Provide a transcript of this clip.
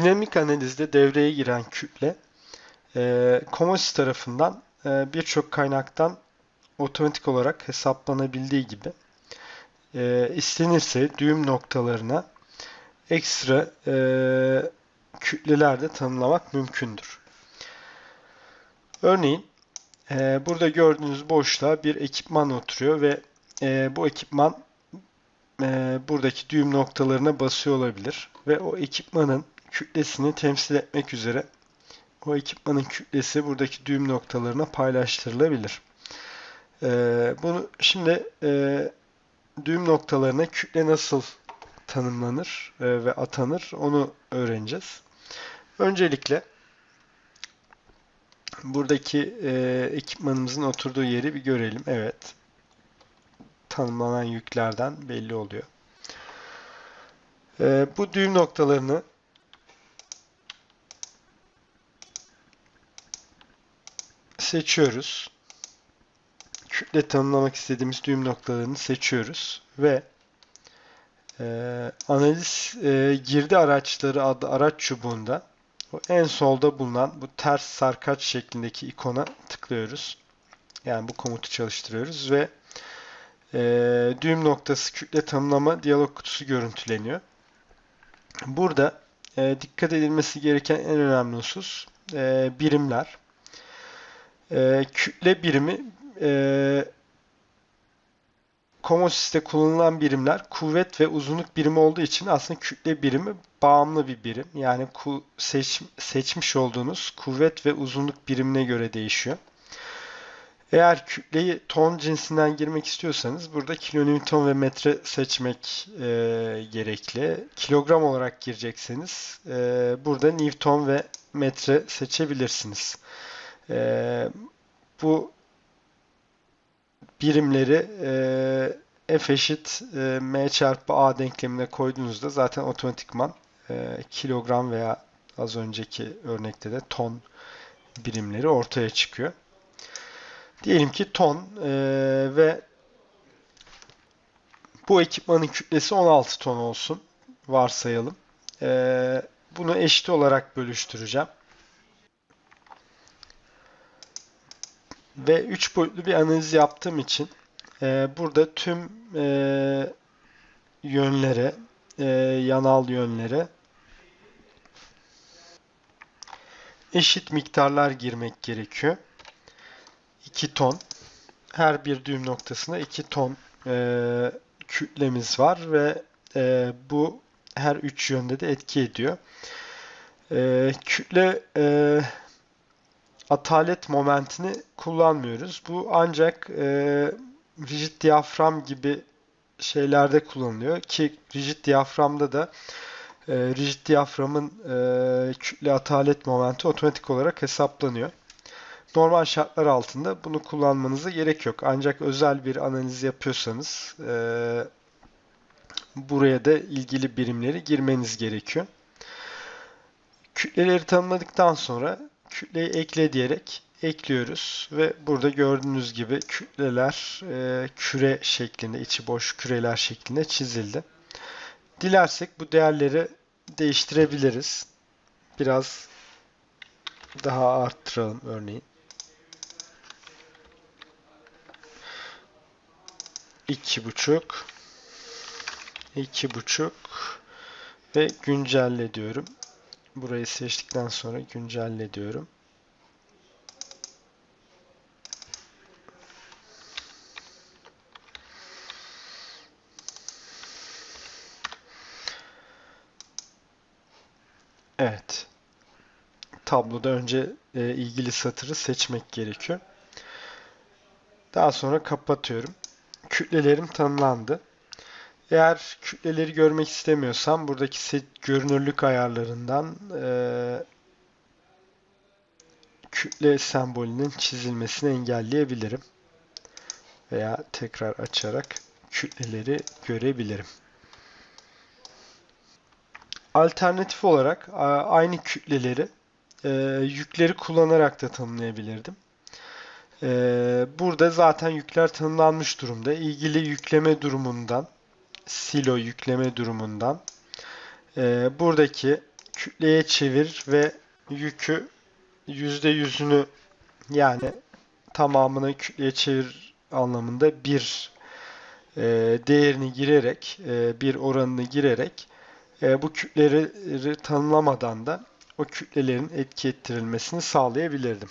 dinamik analizde devreye giren kütle e, Commodity tarafından e, birçok kaynaktan otomatik olarak hesaplanabildiği gibi e, istenirse düğüm noktalarına ekstra e, kütleler de tanımlamak mümkündür. Örneğin e, burada gördüğünüz boşluğa bir ekipman oturuyor ve e, bu ekipman e, buradaki düğüm noktalarına basıyor olabilir ve o ekipmanın kütlesini temsil etmek üzere o ekipmanın kütlesi buradaki düğüm noktalarına paylaştırılabilir. E, bunu şimdi e, düğüm noktalarına kütle nasıl tanımlanır e, ve atanır onu öğreneceğiz. Öncelikle buradaki e, ekipmanımızın oturduğu yeri bir görelim. Evet. Tanımlanan yüklerden belli oluyor. E, bu düğüm noktalarını seçiyoruz. Kütle tanımlamak istediğimiz düğüm noktalarını seçiyoruz ve e, analiz e, girdi araçları adlı araç çubuğunda o en solda bulunan bu ters sarkaç şeklindeki ikona tıklıyoruz. Yani bu komutu çalıştırıyoruz ve e, düğüm noktası kütle tanımlama diyalog kutusu görüntüleniyor. Burada e, dikkat edilmesi gereken en önemli husus e, birimler. E, kütle birimi e, Comosys'te kullanılan birimler kuvvet ve uzunluk birimi olduğu için aslında kütle birimi bağımlı bir birim. Yani seç, seçmiş olduğunuz kuvvet ve uzunluk birimine göre değişiyor. Eğer kütleyi ton cinsinden girmek istiyorsanız burada kilonewton ve metre seçmek e, gerekli. Kilogram olarak girecekseniz e, burada newton ve metre seçebilirsiniz. E, bu birimleri e, F eşit e, M çarpı A denklemine koyduğunuzda zaten otomatikman e, kilogram veya az önceki örnekte de ton birimleri ortaya çıkıyor. Diyelim ki ton e, ve bu ekipmanın kütlesi 16 ton olsun varsayalım. E, bunu eşit olarak bölüştüreceğim. Ve 3 boyutlu bir analiz yaptığım için e, burada tüm e, yönlere, e, yanal yönlere eşit miktarlar girmek gerekiyor. 2 ton. Her bir düğüm noktasına 2 ton e, kütlemiz var ve e, bu her üç yönde de etki ediyor. E, kütle e, atalet momentini kullanmıyoruz. Bu ancak e, rigid diyafram gibi şeylerde kullanılıyor ki rigid diyaframda da e, rigid diyaframın e, kütle atalet momenti otomatik olarak hesaplanıyor. Normal şartlar altında bunu kullanmanıza gerek yok. Ancak özel bir analiz yapıyorsanız e, buraya da ilgili birimleri girmeniz gerekiyor. Kütleleri tanımladıktan sonra kütleyi ekle diyerek ekliyoruz ve burada gördüğünüz gibi kütleler e, küre şeklinde, içi boş küreler şeklinde çizildi. Dilersek bu değerleri değiştirebiliriz. Biraz daha arttıralım örneğin. iki buçuk iki buçuk ve güncelle diyorum. Burayı seçtikten sonra güncelle diyorum. Evet. Tabloda önce e, ilgili satırı seçmek gerekiyor. Daha sonra kapatıyorum. Kütlelerim tanımlandı. Eğer kütleleri görmek istemiyorsam buradaki görünürlük ayarlarından e, kütle sembolünün çizilmesini engelleyebilirim. Veya tekrar açarak kütleleri görebilirim. Alternatif olarak aynı kütleleri e, yükleri kullanarak da tanımlayabilirdim. E, burada zaten yükler tanımlanmış durumda. İlgili yükleme durumundan, silo yükleme durumundan e, buradaki kütleye çevir ve yükü %100'ünü yani tamamını kütleye çevir anlamında bir e, değerini girerek, e, bir oranını girerek bu kütleleri tanımlamadan da o kütlelerin etki ettirilmesini sağlayabilirdim.